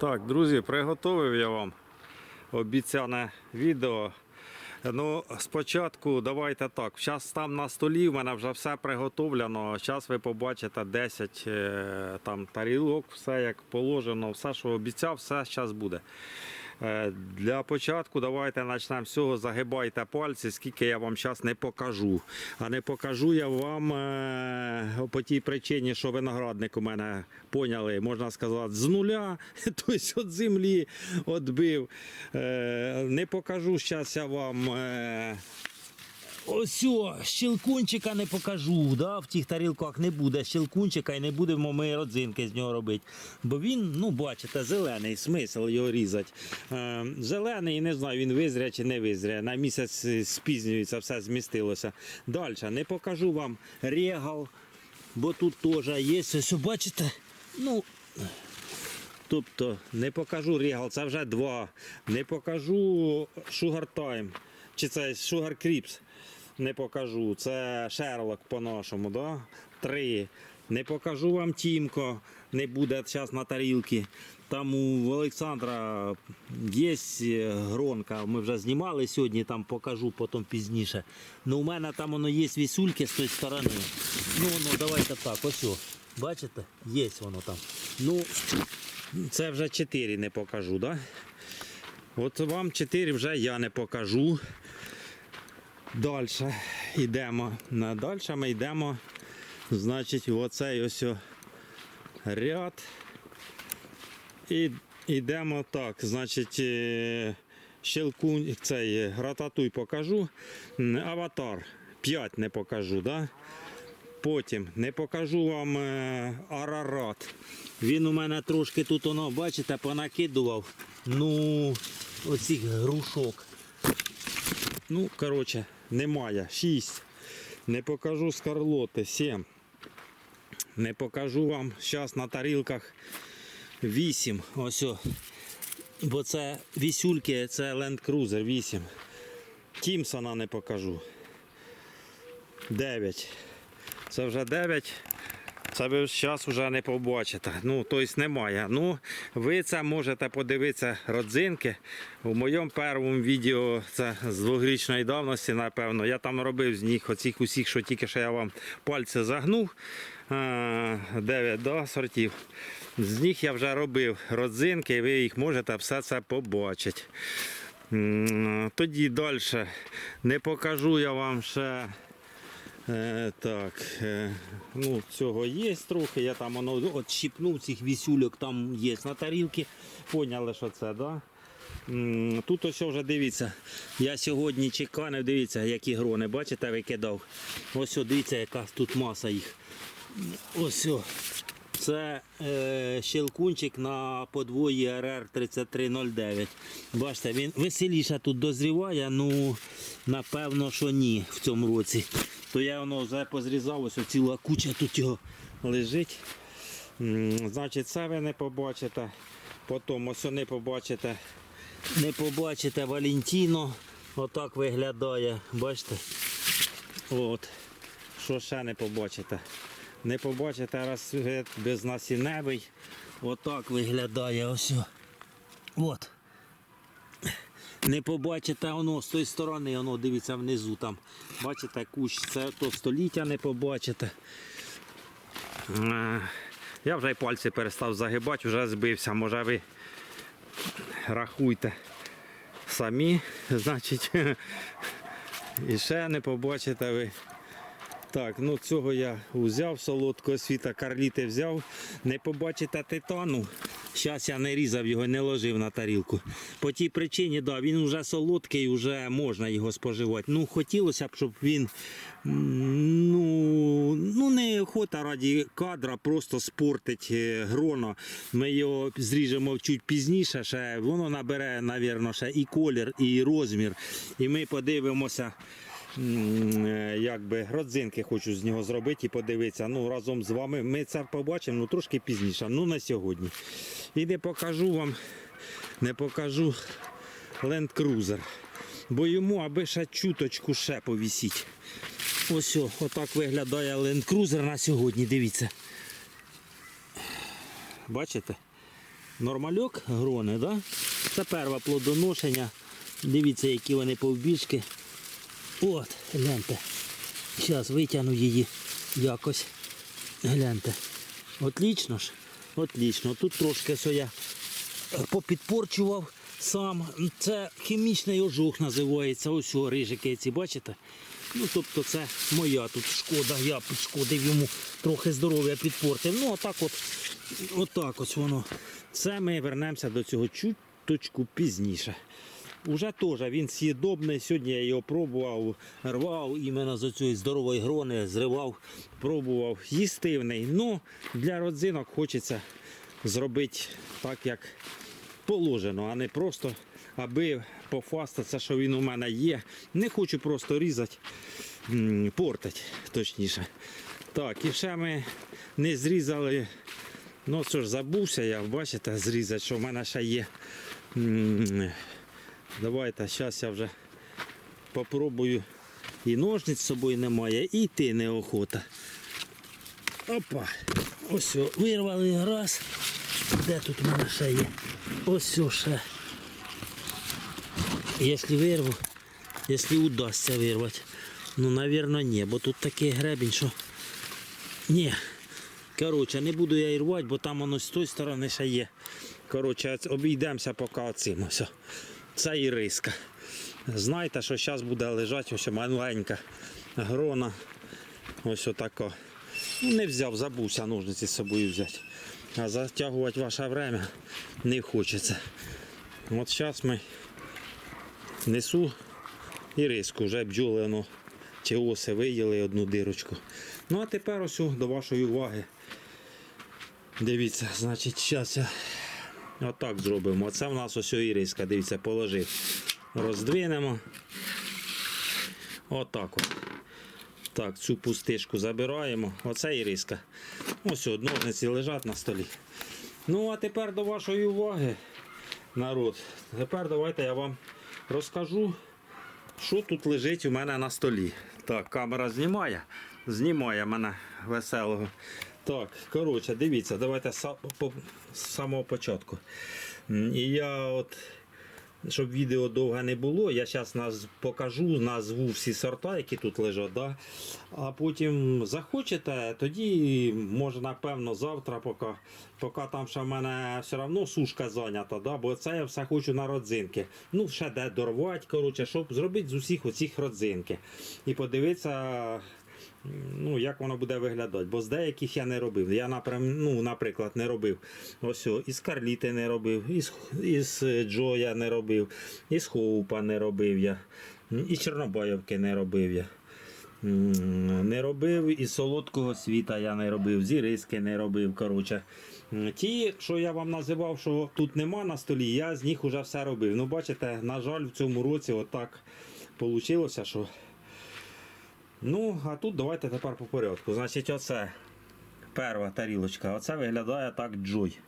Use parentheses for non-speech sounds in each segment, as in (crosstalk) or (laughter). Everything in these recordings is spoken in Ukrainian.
Так, друзі, приготовив я вам обіцяне відео. Ну, спочатку давайте так. Зараз там на столі в мене вже все приготовлено. Зараз ви побачите 10 е, там тарілок, все як положено, все, що обіцяв, все зараз буде. Е, Для початку давайте почнемо з цього. Загибайте пальці, скільки я вам зараз не покажу. А не покажу я вам е, по тій причині, що виноградник у мене поняли, можна сказати, з нуля, (laughs) тобто від землі відбив. Е, Не покажу зараз я вам. Ось щелкунчика не покажу. Да? В тих тарілках не буде щелкунчика і не будемо ми родзинки з нього робити. Бо він, ну бачите, зелений, смисл його різати. Е, зелений, не знаю, він визря чи не визря. На місяць спізнюється, все змістилося. Далі не покажу вам регал, бо тут теж є. Ось, бачите? Ну, Тобто не покажу регал, це вже два. Не покажу Sugar Time. Чи це Sugar Crips. Не покажу. Це Шерлок по-нашому. Да? Три. Не покажу вам Тімко. Не буде зараз на тарілці. Там у Олександра є гронка. Ми вже знімали сьогодні, там покажу потім пізніше. Ну, у мене там воно є вісюльки з тої сторони. Ну, ну давайте так, ось. о. Бачите? Є воно там. Ну, це вже 4 не покажу, да? От вам 4 вже я не покажу. Далі йдемо. Далі ми йдемо. Значить, в оцей ось ряд. І йдемо так. Значить, е, щелкунь, цей е, грататуй покажу. Аватар 5 не покажу, да? Потім не покажу вам е, Арарат. Він у мене трошки тут, воно, бачите, понакидував. Ну, оцих грушок. Ну, коротше, немає. 6. Не покажу скарлоти. 7. Не покажу вам зараз на тарілках 8. Ось. Бо це вісюльки, це Land Cruiser 8. Тімсона не покажу. 9. Це вже 9. Це ви зараз вже не побачите. Ну, тобто немає. Ну, ви це можете подивитися родзинки. У моєму першому відео, це з двохрічної давності, напевно, я там робив з них оцих усіх, що тільки що я вам пальці загнув. 9 да, сортів. З них я вже робив родзинки, і ви їх можете все це побачити. Тоді далі не покажу я вам ще. Е, так, е, ну цього є трохи. Я там воно от щіпнув цих вісюльок, там є на тарілці. Поняли, що це, да? Тут ось вже дивіться. Я сьогодні чеканив, дивіться, які грони, бачите, викидав. Ось дивіться, яка тут маса їх. Ось. Це е, щелкунчик на подвої РР 3309. Бачите, він веселіше тут дозріває, ну напевно, що ні в цьому році. То я воно вже позрізав, ось ціла куча тут його лежить. Значить, це ви не побачите. Потім ось не побачите. Не побачите Валентіно. Отак виглядає. Бачите? От. Що ще не побачите? Не побачите розцвіт безнасінневий. Отак виглядає ось. От. Не побачите воно з тої сторони, воно дивіться внизу там. Бачите, кущ, це то століття не побачите. Я вже й пальці перестав загибати, вже збився. Може ви рахуйте самі, значить. (laughs) І ще не побачите ви. Так, ну цього я взяв солодкого світа, карліти взяв. Не побачите титану. Зараз я не різав його, не ложив на тарілку. По тій причині, да, він вже солодкий, вже можна його споживати. Ну, хотілося б, щоб він ну, ну не охота раді кадра, просто спортить е, гроно. Ми його зріжемо чуть пізніше, ще воно набере, мабуть, ще і колір, і розмір. І ми подивимося. Е, якби родзинки хочу з нього зробити і подивитися. Ну, разом з вами ми це побачимо ну, трошки пізніше, ну на сьогодні. І не покажу вам, не покажу Land Cruiser. Бо йому аби ще чуточку ще повісіть. Ось о, отак виглядає Land Cruiser на сьогодні, дивіться. Бачите? нормальок грони, да? Це перше плодоношення. Дивіться, які вони повбіжки. От, гляньте. Зараз витягну її якось. Гляньте. Отлічно ж. Отлічно. Тут трошки що я попідпорчував сам. Це хімічний ожог називається. Ось о, рижики ці, бачите? Ну, тобто це моя тут шкода, я підшкодив йому трохи здоров'я підпортив. Ну, отак от, отак ось воно. Це ми вернемося до цього чуточку пізніше. Уже теж він з'їдобний. Сьогодні я його пробував, рвав іменно з цієї здорової грони, зривав, пробував. Їстивний. Ну, для родзинок хочеться зробити так, як положено, а не просто аби пофастатися, що він у мене є. Не хочу просто різати, м, портить, точніше. Так, і ще ми не зрізали. Ну, що ж, забувся я, бачите, зрізати, що в мене ще є. Давайте, зараз я вже попробую. І ножниць з собою немає, і йти неохота. Опа. Ось о, вирвали раз. Де тут в мене ще є? Ось о, ще. Якщо вирву, якщо удасться вирвати. Ну, напевно, ні, бо тут такий гребінь, що. Ні. Коротше, не буду я рвати, бо там воно з тої сторони ще є. Коротше, обійдемося поки цим. Ось. Це і риска. Знаєте, що зараз буде лежати ось маленька грона. Ось отако. Ну, не взяв, забувся ножниці з собою взяти. А затягувати ваше время не хочеться. От зараз ми несу і риску, вже бджоли воно чи оси виїли одну дирочку. Ну а тепер ось до вашої уваги. Дивіться, значить, зараз я отак зробимо. Оце в нас ось іриска, дивіться, положив. Роздвинемо. Отак от. Так, цю пустишку забираємо. Оце іриска. Ось ножниці лежать на столі. Ну, а тепер до вашої уваги, народ. Тепер давайте я вам розкажу, що тут лежить у мене на столі. Так, камера знімає. Знімає мене веселого. Так, коротше, дивіться, давайте з самого початку. І я от щоб відео довго не було, я зараз нас покажу, назву всі сорта, які тут лежать. Да? А потім захочете, тоді може напевно завтра, поки, поки там ще в мене все одно сушка зайнята, да? бо це я все хочу на родзинки. Ну, ще де дорвати, коротше, щоб зробити з усіх оцих родзинки. І подивитися. Ну, як воно буде виглядати, бо з деяких я не робив. Я, ну, наприклад, не робив. Ось, із Карліти не робив, із, із е, Джоя не робив, із Хоупа не робив я, із Чорнобаївки не робив я. Не робив із солодкого світа я не робив, з Іриски не робив. Коротше. Ті, що я вам називав, що тут нема на столі, я з них вже все робив. Ну, бачите, на жаль, в цьому році отак вийшло, що. Ну, а тут давайте тепер по порядку. Значить, оце перша тарілочка. Оце виглядає так джой.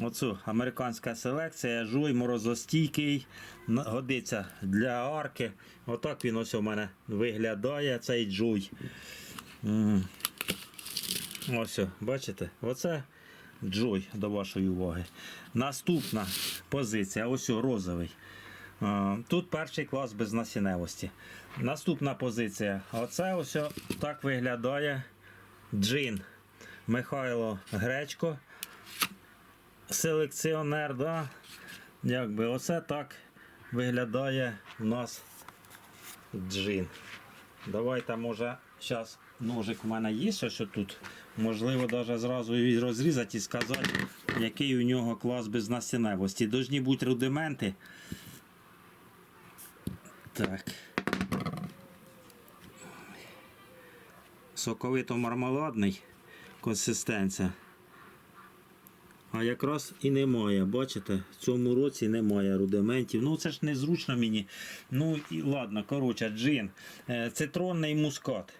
Оцю американська селекція, жуй морозостійкий, годиться для арки. Отак він ось у мене виглядає, цей джуй. Ось, бачите? Оце джой до вашої уваги. Наступна позиція, ось розовий. Тут перший клас без насінневості. Наступна позиція. Оце ось так виглядає джин. Михайло Гречко. Селекціонер, да? Якби оце так виглядає у нас джин. Давайте, може, зараз ножик у мене є, що тут. Можливо, навіть зразу і розрізати і сказати, який у нього клас без насінневості. Должні бути рудименти. Так. Соковито-мармеладний консистенція. А якраз і немає, бачите, в цьому році немає рудиментів. Ну це ж незручно мені. Ну і ладно, коротше, джин. Е, Цитронний мускат.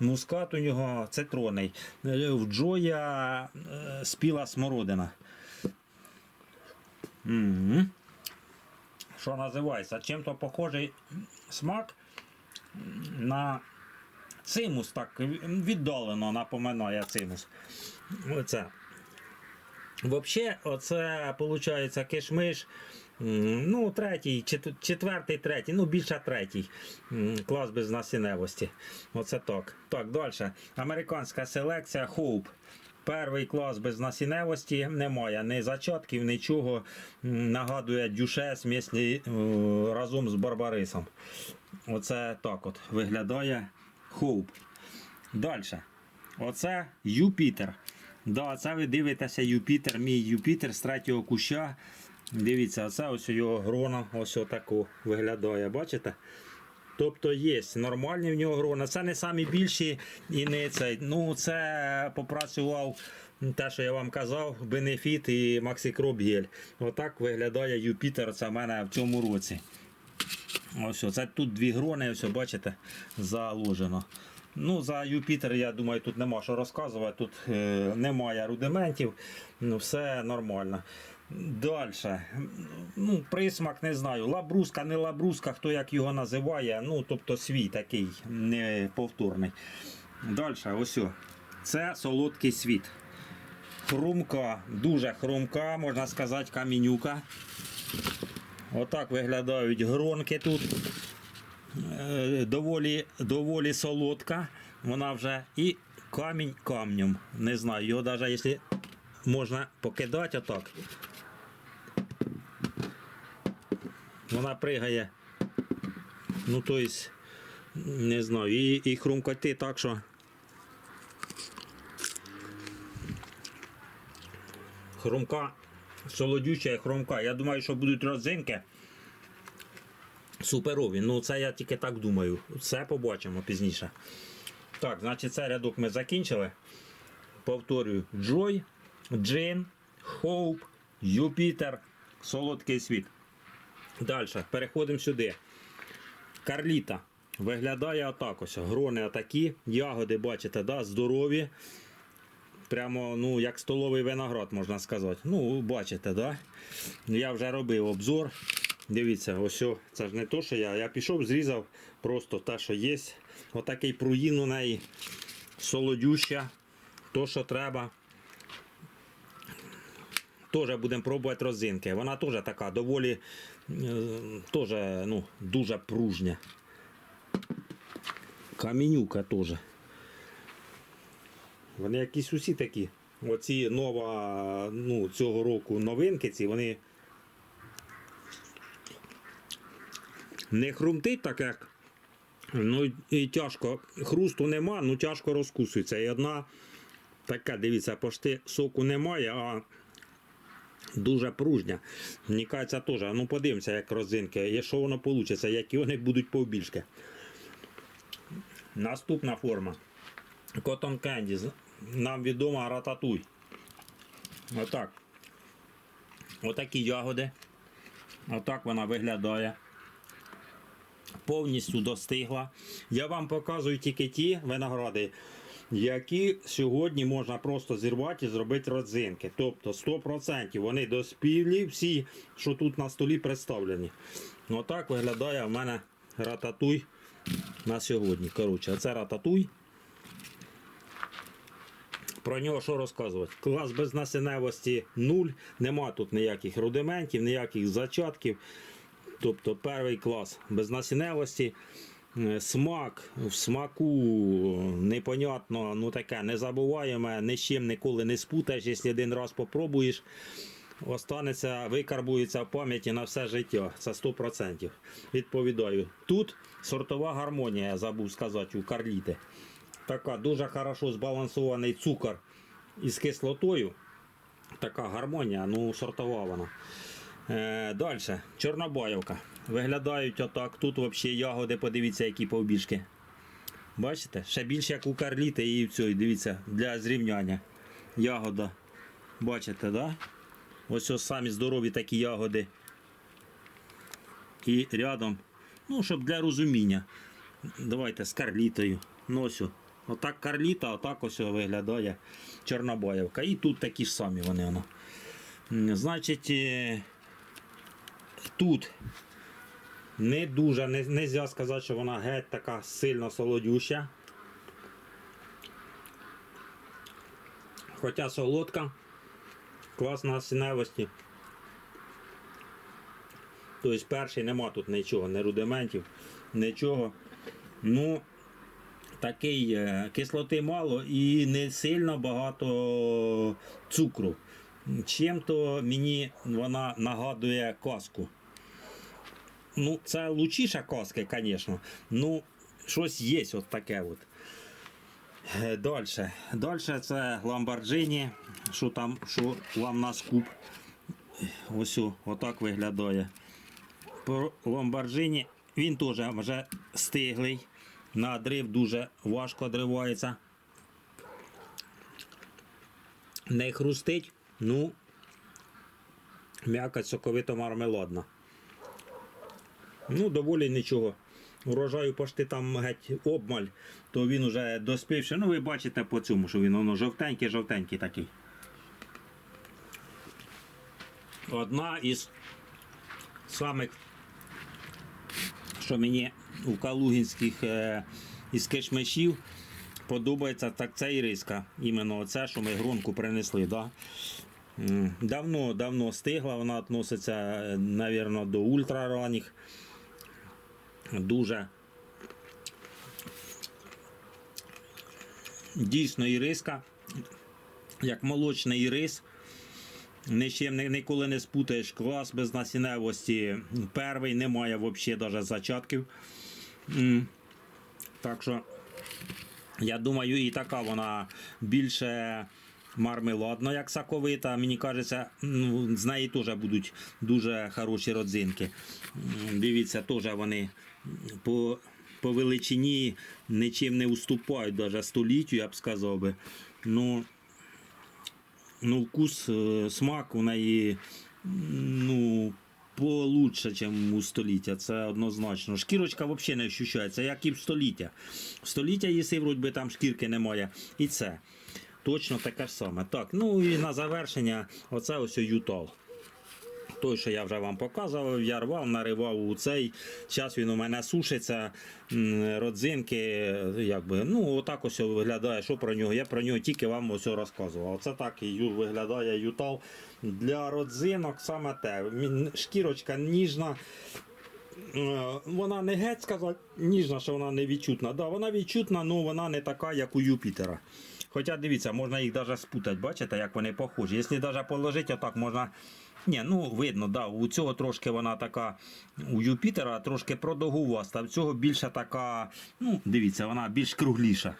Мускат у нього цитронний. Е, В Джоя е, спіла смородина. Мгм. Що називається? Чим-то похожий смак на цимус, так віддалено напоминає цимус. Оце. Взагалі, оце виходить кишмиш. Ну, третій, чет- четвертий, третій, ну більше третій клас без насінневості. Оце так. Так, далі. Американська селекція Hope. Перший клас без насінневості немає ні зачатків, нічого. Нагадує дюшес міслі, е, разом з Барбарисом. Оце так от виглядає Hope. Далі. Оце Юпітер. Да, це ви дивитеся Юпітер, мій Юпітер з третього куща. Дивіться, оце ось його грона, ось отако виглядає, бачите? Тобто є нормальні в нього грона. Це не самі більші і не цей. Ну, це попрацював те, що я вам казав, Бенефіт і Максикроб. Отак виглядає Юпітер. Це в мене в цьому році. Ось, це тут дві грони, ось, бачите, заложено. Ну, за Юпітер, я думаю, тут нема що розказувати, тут е, немає рудиментів, ну, все нормально. Далі. Ну, присмак не знаю. Лабруска, не лабруска, хто як його називає. Ну, тобто свій такий неповторний. Далі, ось. Це солодкий світ. Хрумка, дуже хрумка, можна сказати, камінюка. Отак виглядають гронки тут. Е, Доволі, доволі солодка. Вона вже і камінь камнем. Не знаю, його навіть якщо можна покидати отак. Вона пригає. Ну, то есть, не знаю, і, і хрумкоти так, що. Хрумка, солодюча і хрумка. Я думаю, що будуть родзинки. Суперові. Ну, це я тільки так думаю. Все побачимо пізніше. Так, значить, цей рядок ми закінчили. Повторюю: Joy, Джин, Hope, Юпітер, Солодкий світ. Далі, переходимо сюди. Карліта. Виглядає отак ось. Грони отакі. Ягоди, бачите, да, здорові. Прямо, ну, як столовий виноград, можна сказати. Ну, бачите, да? Я вже робив обзор. Дивіться, ось о, це ж не то, що я. Я пішов, зрізав просто те, що є. Отакий пруїн у неї. Солодюща. То, що треба. Теж будемо пробувати розинки. Вона теж така доволі е, теж, ну, дуже пружня. Камінюка теж. Вони якісь усі такі. Оці нова, ну, цього року новинки, ці, вони не хрумтить так, як. Ну і тяжко. Хрусту нема, ну тяжко розкусується. І одна така, дивіться, пошти соку немає, а дуже пружня. Мені кажеться теж. Ну подивимося, як розинки. Якщо воно вийде, які вони будуть повбільшки. Наступна форма. Cotton Candy. Нам відома рататуй. Отак. Отакі ягоди. Отак вона виглядає. Повністю достигла. Я вам показую тільки ті виногради, які сьогодні можна просто зірвати і зробити родзинки. Тобто 100% вони доспілі, всі, що тут на столі представлені. Отак виглядає в мене рататуй на сьогодні. Коротше, це рататуй. Про нього що розказувати? Клас без насінневості 0, нема тут ніяких рудиментів, ніяких зачатків. Тобто перший клас без насінневості. Е, Смак в смаку непонятно, ну таке незабуваєме, ні з чим ніколи не спутаєш, якщо один раз попробуєш, останеться, викарбується в пам'яті на все життя. Це 100%. Відповідаю. Тут сортова гармонія, забув сказати, у карліти. Така дуже хорошо збалансований цукор із кислотою. Така гармонія, ну сортова вона. Е, Далі, Чорнобаївка. Виглядають отак. Тут взагалі ягоди, подивіться, які повбіжки. Бачите? Ще більше як у карліти і в цій, дивіться, для зрівняння. Ягода. Бачите, да? Ось ось самі здорові такі ягоди. І рядом, ну, щоб для розуміння. Давайте з карлітою. Ось. о. Отак карліта, отак ось виглядає Чорнобаївка. І тут такі ж самі вони. Воно. Значить, е, тут не дуже, не можна сказати, що вона геть така сильно солодюща. Хоча солодка. Клас насінневості. Тобто перший нема тут нічого, не рудиментів, нічого. Ну, такий е, кислоти мало і не сильно багато цукру. Чим-то мені вона нагадує казку. Ну, це лучіша казка, звісно. Ну, щось є от таке от. Далі. Далі це Lamborghini, що там, що вам на скуп. Ось отак виглядає. По Lamborghini він теж вже стиглий. На дрив дуже важко дривається. Не хрустить, ну м'якоть соковито мармеладна. Ну, доволі нічого. Урожаю пошти там геть обмаль, то він уже доспівши. Ну, ви бачите по цьому, що він воно жовтенький, жовтенький такий. Одна із самих, що мені у калугінських е, із кишмишів подобається, так це іриска. Іменно оце, що ми гронку принесли. Да? Давно, давно стигла, вона відноситься, е, навірно, до ультраранніх. Дуже дійсно іриска, як молочний ірис. Ні чим ніколи не спутаєш квас без насінневості. Перший немає взагалі зачатків. Так що, я думаю, і така вона більше мармеладна, як соковита. Мені кажеться, ну, з неї теж будуть дуже хороші родзинки. Дивіться, теж вони по, по величині нічим не уступають, навіть століттю, я б сказав би. Ну, ну, вкус, е, смак у неї ну, получше, ніж у століття. Це однозначно. Шкірочка взагалі не ощущається, як і в століття. В століття їси, вроді би, там шкірки немає. І це. Точно таке ж саме. Так, ну і на завершення, оце ось ютал. Той, що я вже вам показував, я рвав, наривав у цей. Зараз він у мене сушиться, родзинки, якби, ну, отак ось виглядає, що про нього. Я про нього тільки вам ось розказував. Оце так і виглядає ютал для родзинок, саме те. Шкірочка ніжна. Вона не геть сказати ніжна, що вона не відчутна. Да, вона відчутна, але вона не така, як у Юпітера. Хоча дивіться, можна їх навіть спутати, бачите, як вони похожі. Якщо навіть положити отак, можна. Ні, ну видно, да, у цього трошки вона така, у Юпітера трошки продовгуваста, а в цього більша така, ну, дивіться, вона більш кругліша.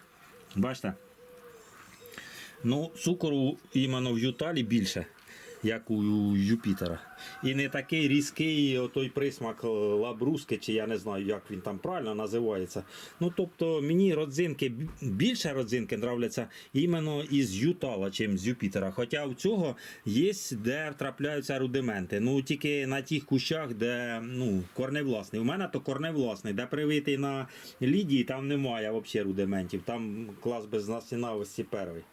Бачите? Ну, цукору іменно в Юталі більше, як у Юпітера. І не такий різкий отой присмак е, лабруски, чи я не знаю, як він там правильно називається. Ну, тобто мені родзинки, більше родзинки нравляться іменно із Ютала, чим з Юпітера. Хоча у цього є, де трапляються рудименти. Ну, тільки на тих кущах, де ну, корневласний. У мене то корневласний, де привитий на лідії, там немає взагалі рудиментів. Там клас без насінавості перший.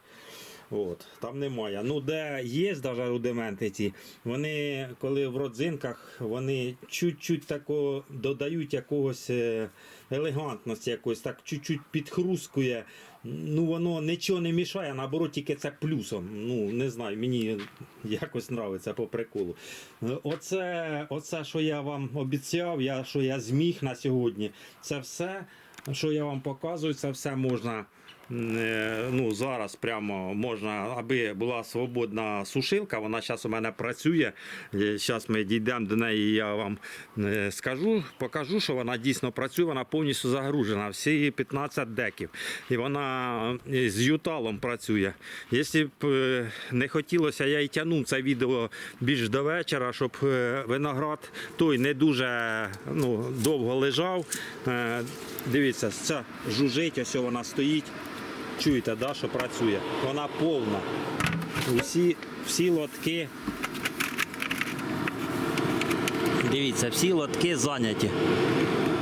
От, там немає. Ну, де є навіть рудименти ці, вони, коли в родзинках, вони чуть-чуть тако додають якогось е, елегантності, якось так чуть-чуть підхрускує. Ну, воно нічого не мішає, наоборот, тільки це плюсом. Ну, не знаю, мені якось нравиться по приколу. Оце, оце, що я вам обіцяв, я, що я зміг на сьогодні, це все, що я вам показую, це все можна ну, зараз прямо можна, аби була свободна сушилка. Вона зараз у мене працює. Зараз ми дійдемо до неї, я вам е, скажу, покажу, що вона дійсно працює, вона повністю загружена, всі 15 деків. І вона е, з юталом працює. Якщо б е, не хотілося, я і тягнув це відео більш до вечора, щоб е, виноград той не дуже ну, довго лежав. Е, Дивіться, ця жужить, ось вона стоїть. Чуєте, да, що працює? Вона повна. Усі, всі лотки. Дивіться, всі лотки зайняті.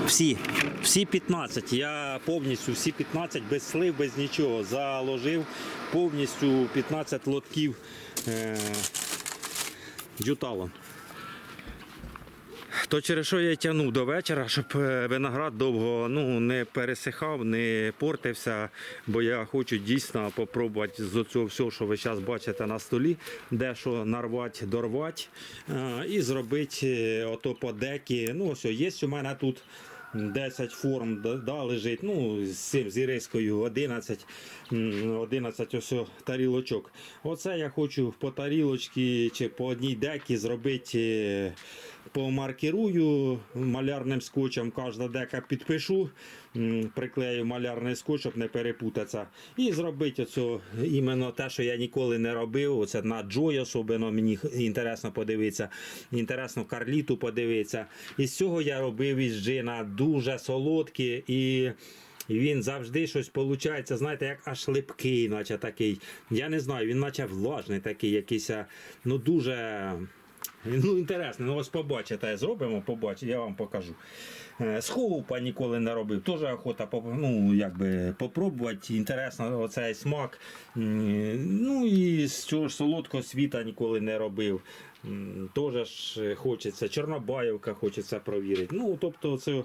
Всі. Всі 15. Я повністю всі 15 без слив, без нічого. Заложив повністю 15 лотків е, джуталом. То через що я тягнув до вечора, щоб е, виноград довго ну, не пересихав, не портився, бо я хочу дійсно попробувати з цього всього, що ви зараз бачите на столі, дещо нарвати, дорвати е, і зробити е, ото по. Ну, ось є у мене тут 10 форм да, лежить, ну, з цим з ірискою 11, 11 ось тарілочок. Оце я хочу по тарілочці чи по одній декі зробити. Е, Помаркірую малярним скотчем, кожна дека підпишу, приклею малярний скотч, щоб не перепутатися. І зробити оце іменно те, що я ніколи не робив. Оце на Джой особливо мені інтересно подивитися. Інтересно Карліту подивитися. І з цього я робив із джина дуже солодкі і. І він завжди щось виходить, знаєте, як аж липкий, наче такий. Я не знаю, він наче влажний такий, якийсь, ну дуже. Ну, інтересно, ну ось побачите, зробимо, побачите, я вам покажу. Е, ніколи не робив. Теж охота ну, якби, попробувати. Інтересно, оцей смак. Ну і з цього ж солодкого світа ніколи не робив. Теж ж хочеться. Чорнобаївка хочеться провірити. Ну, тобто, це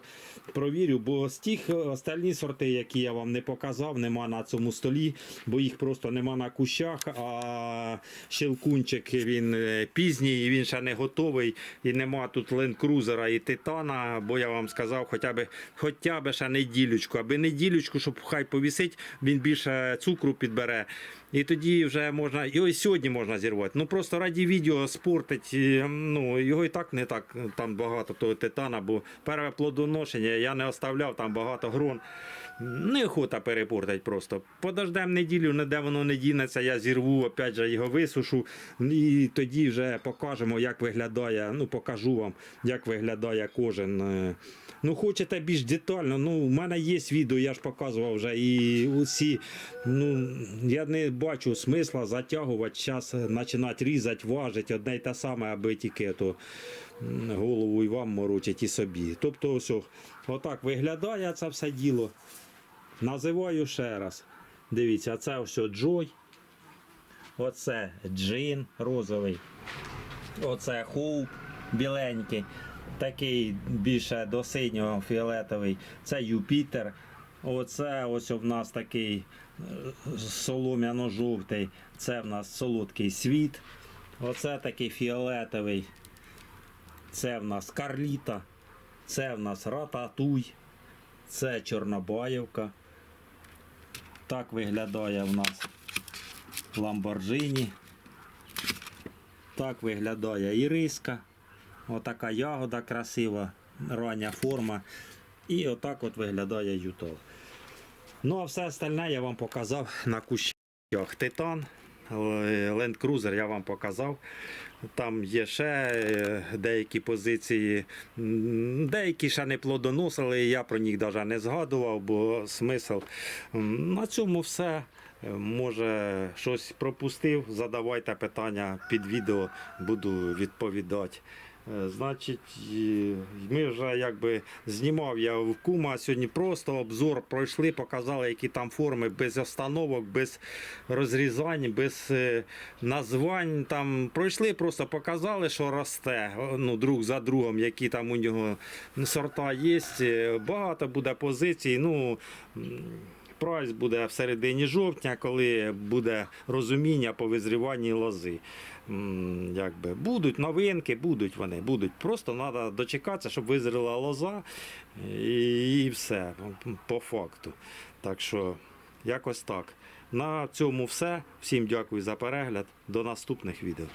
провірю, бо з тих е, остальні сорти, які я вам не показав, нема на цьому столі, бо їх просто нема на кущах. А щелкунчик він е, пізній, він ще не готовий. І нема тут ленд-крузера і титана, бо я вам сказав, хоча б, хоча б ще неділючку, аби неділючку, щоб хай повісить, він більше цукру підбере. І тоді вже можна, його і сьогодні можна зірвати. Ну просто раді відео спортить, ну його і так не так там багато того титана, бо перше плодоношення я не оставляв там багато грон. Неохота перепортить просто. Подождем неділю, ніде воно не дінеться, я зірву, опять же його висушу, і тоді вже покажемо, як виглядає. Ну, покажу вам, як виглядає кожен. Ну, хочете більш детально. Ну, у мене є відео, я ж показував вже. І усі, ну, я не бачу смисла затягувати, зараз починати різати, важити одне й те саме, аби тільки то голову і вам морочить, і собі. Тобто, ось, отак виглядає це все діло. Називаю ще раз. Дивіться, це все Джой. Оце джин розовий. Оце хоуп біленький. Такий більше до синього фіолетовий. Це Юпітер. Оце ось у нас такий е, солом'яно-жовтий. Це в нас солодкий світ. Оце такий фіолетовий. Це в нас Карліта. Це в нас Рататуй. Це Чорнобаївка. Так виглядає в нас Ламборджині. Так виглядає іриска. Отака ягода красива, рання форма. І отак от виглядає ютол. Ну а все остальне я вам показав на кущах. Титан, Land Cruiser я вам показав. Там є ще е, деякі позиції, деякі ще не плодоносили, я про них навіть не згадував, бо смисл. На цьому все. Е, Може, щось пропустив, задавайте питання під відео, буду відповідати. Е, Значить, ми вже якби знімав я в кума сьогодні просто обзор пройшли, показали, які там форми без остановок, без розрізань, без е, названь. Там пройшли, просто показали, що росте ну, друг за другом, які там у нього сорта є. Е, Багато буде позицій. Ну, Прайс буде в середині жовтня, коли буде розуміння по визріванні лози. Якби. Будуть новинки, будуть вони, будуть. Просто треба дочекатися, щоб визріла лоза і, все по факту. Так що, якось так. На цьому все. Всім дякую за перегляд. До наступних відео.